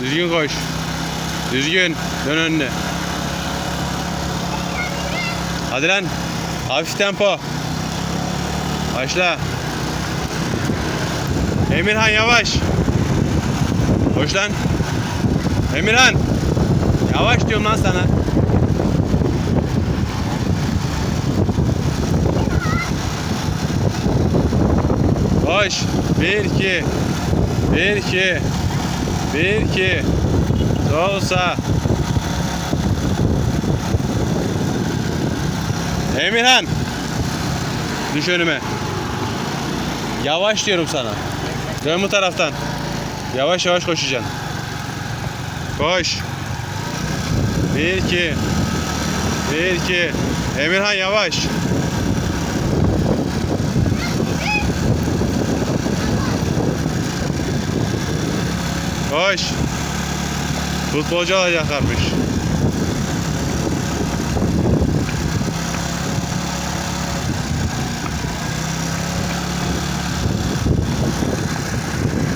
Düzgün koş. Düzgün. Dön önüne. Hadi lan. Hafif tempo. Başla. Emirhan yavaş. Koş lan. Emirhan. Yavaş diyorum lan sana. Koş. Bir iki. Bir iki. Bir iki. Sol sağ. Emirhan. Düş önüme. Yavaş diyorum sana. Dön bu taraftan. Yavaş yavaş koşacaksın. Koş. Bir iki. Bir iki. Emirhan yavaş. Koş. Futbolcu olacaklarmış.